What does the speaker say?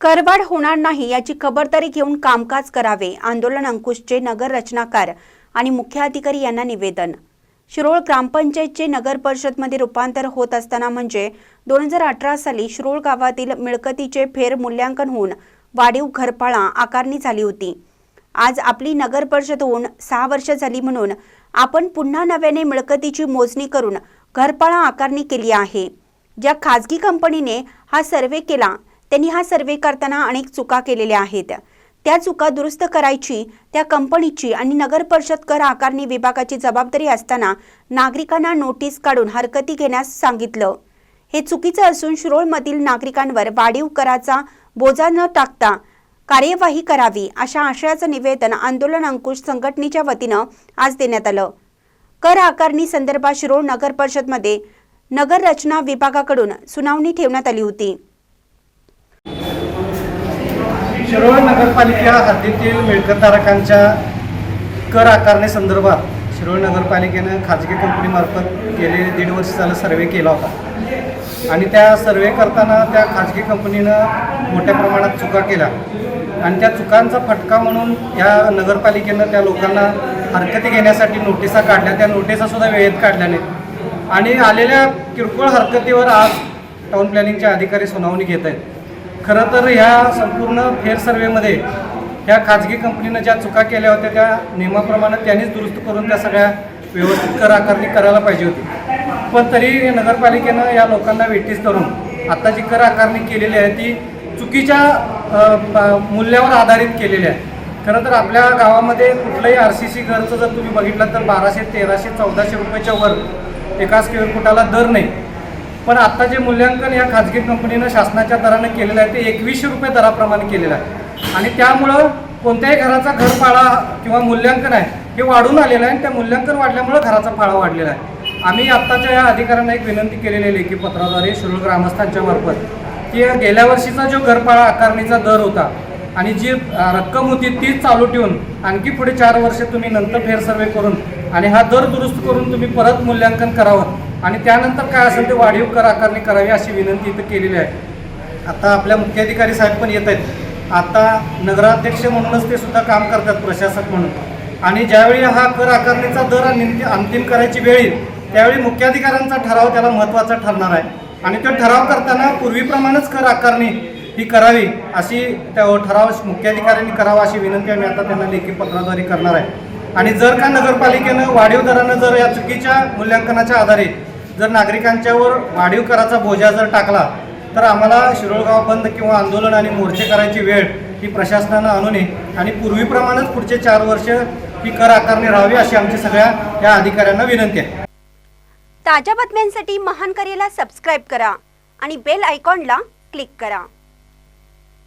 करवाढ होणार नाही याची खबरदारी घेऊन कामकाज करावे आंदोलन अंकुशचे नगर रचनाकार आणि मुख्य अधिकारी यांना निवेदन. शिरोळ ग्रामपंचायतचे नगर परिषदमध्ये रूपांतर होत असताना म्हणजे दोन हजार अठरा साली शिरोळ गावातील मिळकतीचे फेर मूल्यांकन होऊन वाढीव घरपाळा आकारणी झाली होती. आज आपली नगर परिषद होऊन सहा वर्ष झाली म्हणून आपण पुन्हा नव्याने मिळकतीची मोजणी करून घरपाळा आकारणी केली आहे. ज्या खाजगी कंपनीने हा सर्वे केला त्यांनी हा सर्वे करताना अनेक चुका केलेल्या आहेत. त्या चुका दुरुस्त करायची त्या कंपनीची आणि नगर परिषद कर आकारणी विभागाची जबाबदारी असताना नागरिकांना नोटीस काढून हरकती घेण्यास सांगितलं. हे चुकीचं असून शिरोळमधील नागरिकांवर वाढीव कराचा बोजा न टाकता कार्यवाही करावी अशा आशयाचं निवेदन आंदोलन अंकुश संघटनेच्या वतीनं आज देण्यात आलं. कर आकारणी संदर्भात शिरोळ नगर परिषदमध्ये नगर रचना विभागाकडून सुनावणी ठेवण्यात आली होती. शिरोळ नगरपालिका हद्दीतील मिळकतधारकांच्या कर आकारणी संदर्भात शिरोळ नगरपालिकेनं खाजगी कंपनीमार्फत गेले दीड वर्ष झालं सर्वे केला होता. आणि त्या सर्वे करताना त्या खाजगी कंपनीनं मोठ्या प्रमाणात चुका केल्या. आणि त्या चुकांचा फटका म्हणून या नगरपालिकेनं त्या लोकांना हरकती घेण्यासाठी नोटिसा काढल्या. त्या नोटिसासुद्धा वेळेत काढल्या नाहीत. आणि आलेल्या किरकोळ हरकतीवर आज टाऊन प्लॅनिंगचे अधिकारी सुनावणी घेत आहेत. खरं तर ह्या संपूर्ण फेअर सर्वेमध्ये ह्या खाजगी कंपनीनं ज्या चुका केल्या होत्या त्या नियमाप्रमाणे त्यांनीच दुरुस्त करून त्या सगळ्या व्यवस्थित कर आकारणी करायला पाहिजे होती. पण तरी नगरपालिकेनं या लोकांना वेटीस धरून आता जी कर आकारणी केलेली आहे ती चुकीच्या मूल्यावर आधारित केलेली आहे. खरं तर आपल्या गावामध्ये कुठलंही आर सी सी घरचं जर तुम्ही बघितलं तर बाराशे तेराशे चौदाशे रुपयाच्या वर एका स्क्वेअर फुटाला दर नाही. पण आता जे मूल्यांकन या खाजगी कंपनीनं शासनाच्या दरानं केलेलं आहे ते एकवीसशे रुपये दराप्रमाणे केलेलं आहे. आणि त्यामुळं कोणत्याही घराचा घरपाळा किंवा मूल्यांकन आहे हे वाढून आलेलं आहे आणि त्या मूल्यांकन वाढल्यामुळं घराचा फाळा वाढलेला आहे. आम्ही आत्ताच्या या अधिकाऱ्यांना एक विनंती केलेली आहे लेखी पत्राद्वारे शिरूळ ग्रामस्थांच्या मार्फत की गेल्या वर्षीचा जो घरपाळा आकारणीचा दर होता आणि जी रक्कम होती तीच चालू ठेवून आणखी पुढे चार वर्ष तुम्ही नंतर फेरसर्वे करून आणि हा दर दुरुस्त करून तुम्ही परत मूल्यांकन करावं. आणि त्यानंतर काय असेल ते वाढीव कर आकारणी करावी अशी विनंती इथं केलेली आहे. आता आपल्या मुख्याधिकारी साहेब पण येत आहेत. आता नगराध्यक्ष म्हणूनच ते सुद्धा काम करतात प्रशासक म्हणून. आणि ज्यावेळी हा कर आकारणीचा दर आणि अंतिम करायची वेळ येईल त्यावेळी मुख्याधिकाऱ्यांचा ठराव त्याला महत्त्वाचा ठरणार आहे. आणि तो ठराव करताना पूर्वीप्रमाणेच कर आकारणी ही करावी अशी त्या ठराव मुख्याधिकाऱ्यांनी करावा अशी विनंती आम्ही आता त्यांना लेखी पत्राद्वारे करणार आहे. आणि जर का नगरपालिकेनं वाढीव दरानं जर या चुकीच्या मूल्यांकनाच्या आधारे जर नागरिकांच्यावर वाढीव कराचा बोजा जर टाकला तर आम्हाला शिरोळगाव बंद किंवा आंदोलन आणि मोर्चे करायची वेळ ही प्रशासनानं आणू नये आणि पूर्वीप्रमाणेच पुढचे चार वर्ष ही कर आकारणी राहावी अशी आमची सगळ्या या अधिकाऱ्यांना विनंती आहे. ताज्या बातम्यांसाठी महान करेला सबस्क्राईब करा आणि बेल आयकॉनला क्लिक करा.